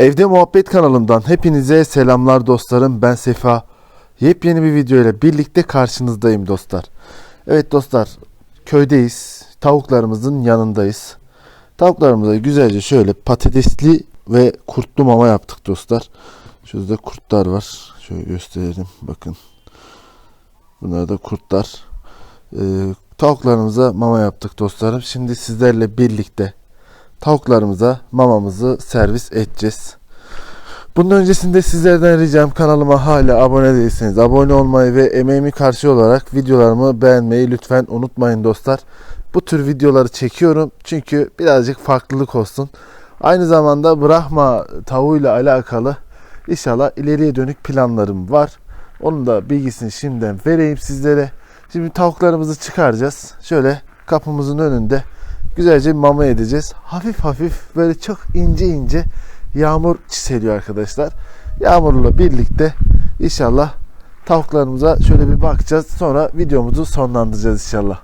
Evde Muhabbet kanalımdan hepinize selamlar dostlarım. Ben Sefa. Yepyeni bir video ile birlikte karşınızdayım dostlar. Evet dostlar, köydeyiz. Tavuklarımızın yanındayız. Tavuklarımıza güzelce şöyle patatesli ve kurtlu mama yaptık dostlar. Şurada kurtlar var. Şöyle gösterelim. Bakın. Bunlar da kurtlar. Ee, tavuklarımıza mama yaptık dostlarım. Şimdi sizlerle birlikte tavuklarımıza mamamızı servis edeceğiz. Bunun öncesinde sizlerden ricam kanalıma hala abone değilseniz abone olmayı ve emeğimi karşı olarak videolarımı beğenmeyi lütfen unutmayın dostlar. Bu tür videoları çekiyorum çünkü birazcık farklılık olsun. Aynı zamanda Brahma tavuğuyla alakalı inşallah ileriye dönük planlarım var. Onun da bilgisini şimdiden vereyim sizlere. Şimdi tavuklarımızı çıkaracağız. Şöyle kapımızın önünde güzelce mama edeceğiz. Hafif hafif böyle çok ince ince yağmur çiseliyor arkadaşlar. Yağmurla birlikte inşallah tavuklarımıza şöyle bir bakacağız. Sonra videomuzu sonlandıracağız inşallah.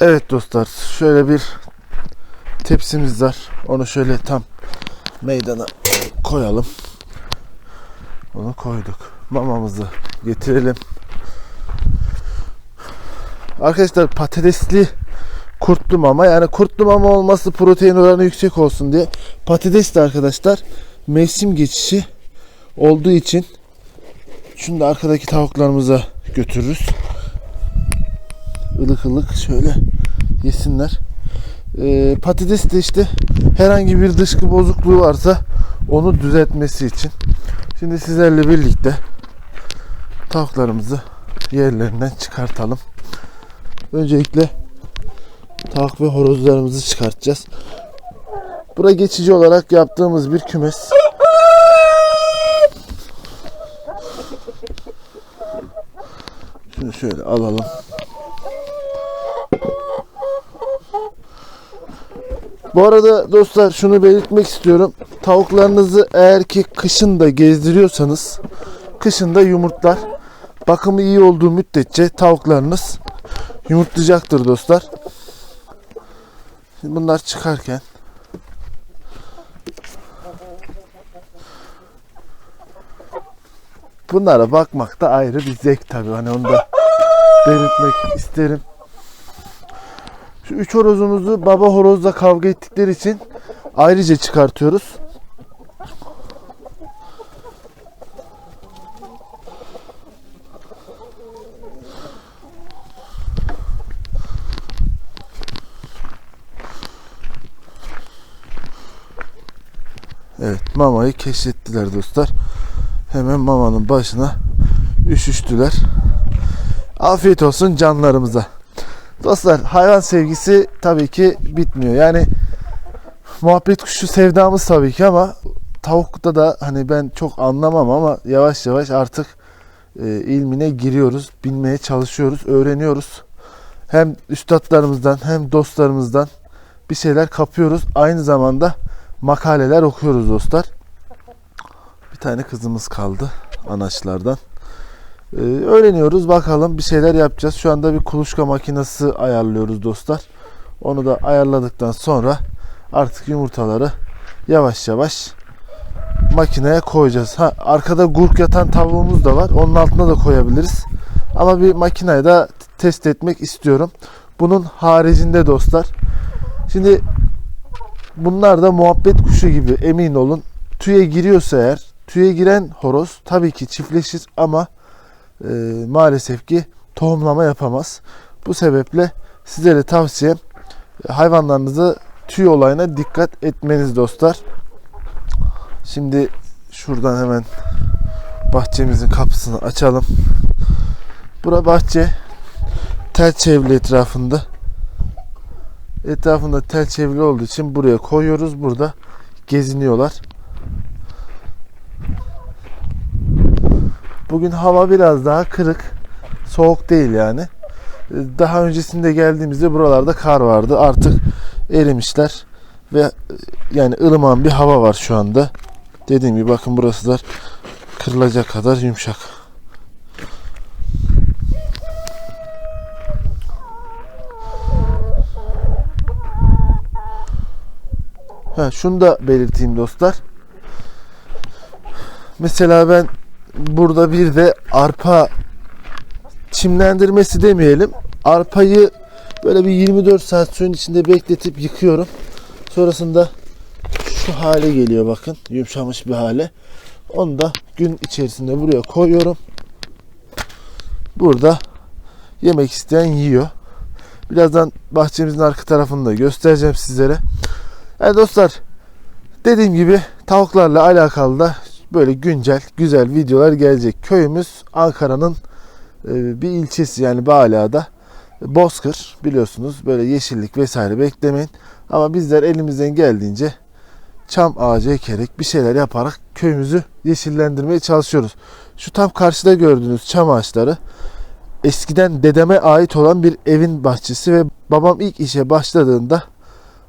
Evet dostlar şöyle bir tepsimiz var. Onu şöyle tam meydana koyalım. Onu koyduk. Mamamızı getirelim. Arkadaşlar patatesli kurtlu mama yani kurtlu mama olması protein oranı yüksek olsun diye patates de arkadaşlar mevsim geçişi olduğu için şunu da arkadaki tavuklarımıza götürürüz. Ilık ılık şöyle yesinler. Ee, patates de işte herhangi bir dışkı bozukluğu varsa onu düzeltmesi için. Şimdi sizlerle birlikte tavuklarımızı yerlerinden çıkartalım. Öncelikle tavuk ve horozlarımızı çıkartacağız. Bura geçici olarak yaptığımız bir kümes. Şunu şöyle alalım. Bu arada dostlar şunu belirtmek istiyorum. Tavuklarınızı eğer ki kışın da gezdiriyorsanız kışın da yumurtlar. Bakımı iyi olduğu müddetçe tavuklarınız yumurtlayacaktır dostlar. Şimdi bunlar çıkarken bunlara bakmak da ayrı bir zevk tabii. Hani onu da belirtmek isterim. Şu üç horozumuzu baba horozla kavga ettikleri için ayrıca çıkartıyoruz. Evet mamayı keşfettiler dostlar. Hemen mamanın başına üşüştüler. Afiyet olsun canlarımıza. Dostlar hayvan sevgisi tabii ki bitmiyor. Yani muhabbet kuşu sevdamız tabii ki ama tavukta da hani ben çok anlamam ama yavaş yavaş artık e, ilmine giriyoruz, bilmeye çalışıyoruz, öğreniyoruz. Hem üstadlarımızdan hem dostlarımızdan bir şeyler kapıyoruz. Aynı zamanda makaleler okuyoruz dostlar. Bir tane kızımız kaldı anaçlardan. Ee, öğreniyoruz bakalım bir şeyler yapacağız. Şu anda bir kuluçka makinesi ayarlıyoruz dostlar. Onu da ayarladıktan sonra artık yumurtaları yavaş yavaş makineye koyacağız. Ha arkada gurk yatan tavuğumuz da var. Onun altına da koyabiliriz. Ama bir makineyi de test etmek istiyorum. Bunun haricinde dostlar. Şimdi bunlar da muhabbet kuşu gibi emin olun. Tüye giriyorsa eğer tüye giren horoz tabii ki çiftleşir ama e, maalesef ki tohumlama yapamaz. Bu sebeple sizlere tavsiyem hayvanlarınızı tüy olayına dikkat etmeniz dostlar. Şimdi şuradan hemen bahçemizin kapısını açalım. Bura bahçe tel çevrili etrafında. Etrafında tel çevrili olduğu için buraya koyuyoruz. Burada geziniyorlar. Bugün hava biraz daha kırık. Soğuk değil yani. Daha öncesinde geldiğimizde buralarda kar vardı. Artık erimişler ve yani ılıman bir hava var şu anda. Dediğim gibi bakın burası da kırılacak kadar yumuşak. Ha, şunu da belirteyim dostlar. Mesela ben burada bir de arpa çimlendirmesi demeyelim. Arpayı böyle bir 24 saat suyun içinde bekletip yıkıyorum. Sonrasında şu hale geliyor bakın. Yumuşamış bir hale. Onu da gün içerisinde buraya koyuyorum. Burada yemek isteyen yiyor. Birazdan bahçemizin arka tarafını da göstereceğim sizlere. Yani dostlar dediğim gibi tavuklarla alakalı da böyle güncel güzel videolar gelecek. Köyümüz Ankara'nın e, bir ilçesi yani Bağla'da. Bozkır biliyorsunuz böyle yeşillik vesaire beklemeyin. Ama bizler elimizden geldiğince çam ağacı ekerek bir şeyler yaparak köyümüzü yeşillendirmeye çalışıyoruz. Şu tam karşıda gördüğünüz çam ağaçları eskiden dedeme ait olan bir evin bahçesi ve babam ilk işe başladığında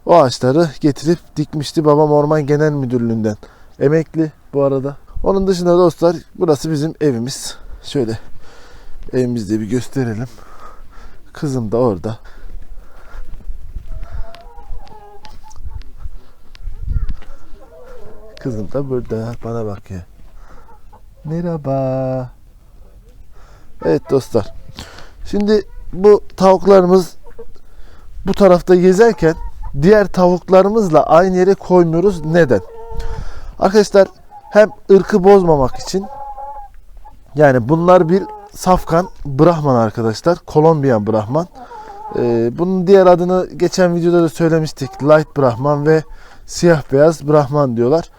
o ağaçları getirip dikmişti. Babam Orman Genel Müdürlüğü'nden emekli bu arada. Onun dışında dostlar burası bizim evimiz. Şöyle evimizde bir gösterelim. Kızım da orada. Kızım da burada bana bakıyor. Merhaba. Evet dostlar. Şimdi bu tavuklarımız bu tarafta gezerken diğer tavuklarımızla aynı yere koymuyoruz. Neden? Arkadaşlar hem ırkı bozmamak için yani bunlar bir safkan Brahman arkadaşlar. Kolombiyan Brahman. Ee, bunun diğer adını geçen videoda da söylemiştik. Light Brahman ve siyah beyaz Brahman diyorlar.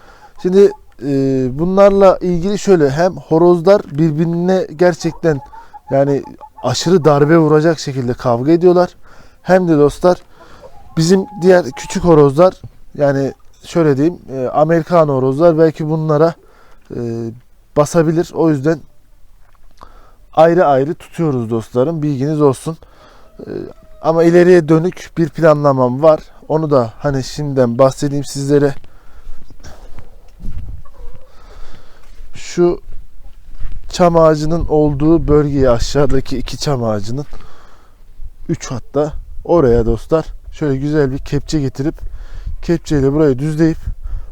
Şimdi e, bunlarla ilgili şöyle hem horozlar birbirine gerçekten yani aşırı darbe vuracak şekilde kavga ediyorlar. Hem de dostlar bizim diğer küçük horozlar yani şöyle diyeyim e, Amerikan horozlar belki bunlara e, basabilir. O yüzden ayrı ayrı tutuyoruz dostlarım. Bilginiz olsun. E, ama ileriye dönük bir planlamam var. Onu da hani şimdiden bahsedeyim sizlere. Şu çam ağacının olduğu bölgeye aşağıdaki iki çam ağacının 3 hatta oraya dostlar şöyle güzel bir kepçe getirip kepçeyle burayı düzleyip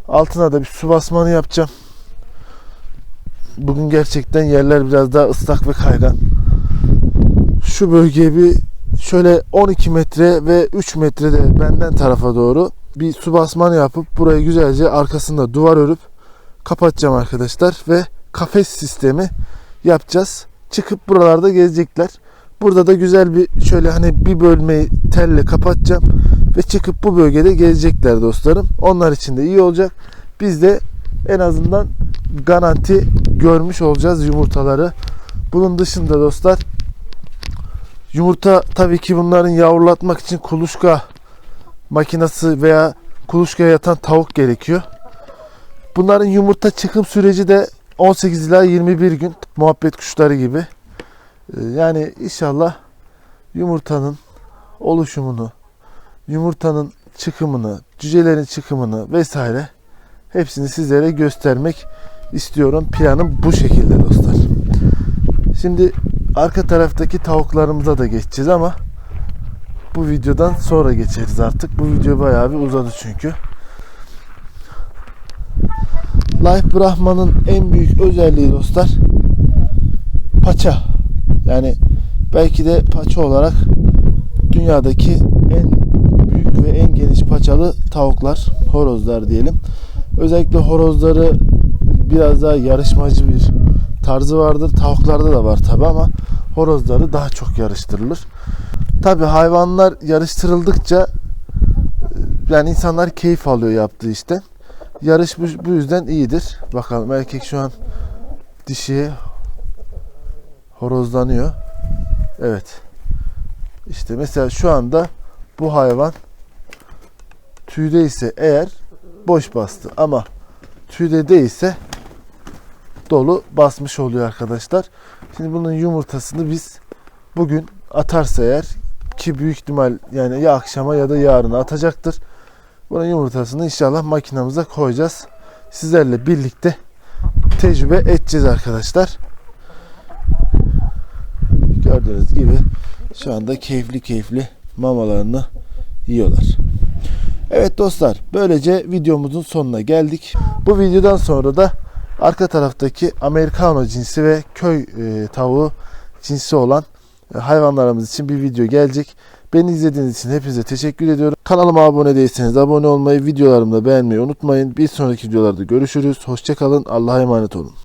altına da bir su basmanı yapacağım. Bugün gerçekten yerler biraz daha ıslak ve kaygan. Şu bölgeye bir şöyle 12 metre ve 3 metrede benden tarafa doğru bir su basmanı yapıp burayı güzelce arkasında duvar örüp kapatacağım arkadaşlar ve kafes sistemi yapacağız. Çıkıp buralarda gezecekler. Burada da güzel bir şöyle hani bir bölmeyi telle kapatacağım ve çıkıp bu bölgede gezecekler dostlarım. Onlar için de iyi olacak. Biz de en azından garanti görmüş olacağız yumurtaları. Bunun dışında dostlar yumurta tabii ki bunların yavrulatmak için kuluçka makinesi veya kuluçkaya yatan tavuk gerekiyor. Bunların yumurta çıkım süreci de 18 ila 21 gün muhabbet kuşları gibi. Ee, Yani inşallah yumurtanın oluşumunu, yumurtanın çıkımını, cücelerin çıkımını vesaire hepsini sizlere göstermek istiyorum. Planım bu şekilde dostlar. Şimdi arka taraftaki tavuklarımıza da geçeceğiz ama bu videodan sonra geçeriz artık. Bu video bayağı bir uzadı çünkü. Life Brahman'ın en büyük özelliği dostlar paça. Yani belki de paça olarak dünyadaki en büyük ve en geniş paçalı tavuklar, horozlar diyelim. Özellikle horozları biraz daha yarışmacı bir tarzı vardır. Tavuklarda da var tabi ama horozları daha çok yarıştırılır. Tabi hayvanlar yarıştırıldıkça yani insanlar keyif alıyor yaptığı işte. Yarış bu, yüzden iyidir. Bakalım erkek şu an dişiye horozlanıyor. Evet. İşte mesela şu anda bu hayvan tüyde ise eğer boş bastı ama tüyde değilse dolu basmış oluyor arkadaşlar. Şimdi bunun yumurtasını biz bugün atarsa eğer ki büyük ihtimal yani ya akşama ya da yarına atacaktır. Bunun yumurtasını inşallah makinamıza koyacağız. Sizlerle birlikte tecrübe edeceğiz arkadaşlar. Gördüğünüz gibi şu anda keyifli keyifli mamalarını yiyorlar. Evet dostlar böylece videomuzun sonuna geldik. Bu videodan sonra da arka taraftaki Americano cinsi ve köy e, tavuğu cinsi olan e, hayvanlarımız için bir video gelecek. Beni izlediğiniz için hepinize teşekkür ediyorum. Kanalıma abone değilseniz abone olmayı, videolarımı da beğenmeyi unutmayın. Bir sonraki videolarda görüşürüz. Hoşçakalın. Allah'a emanet olun.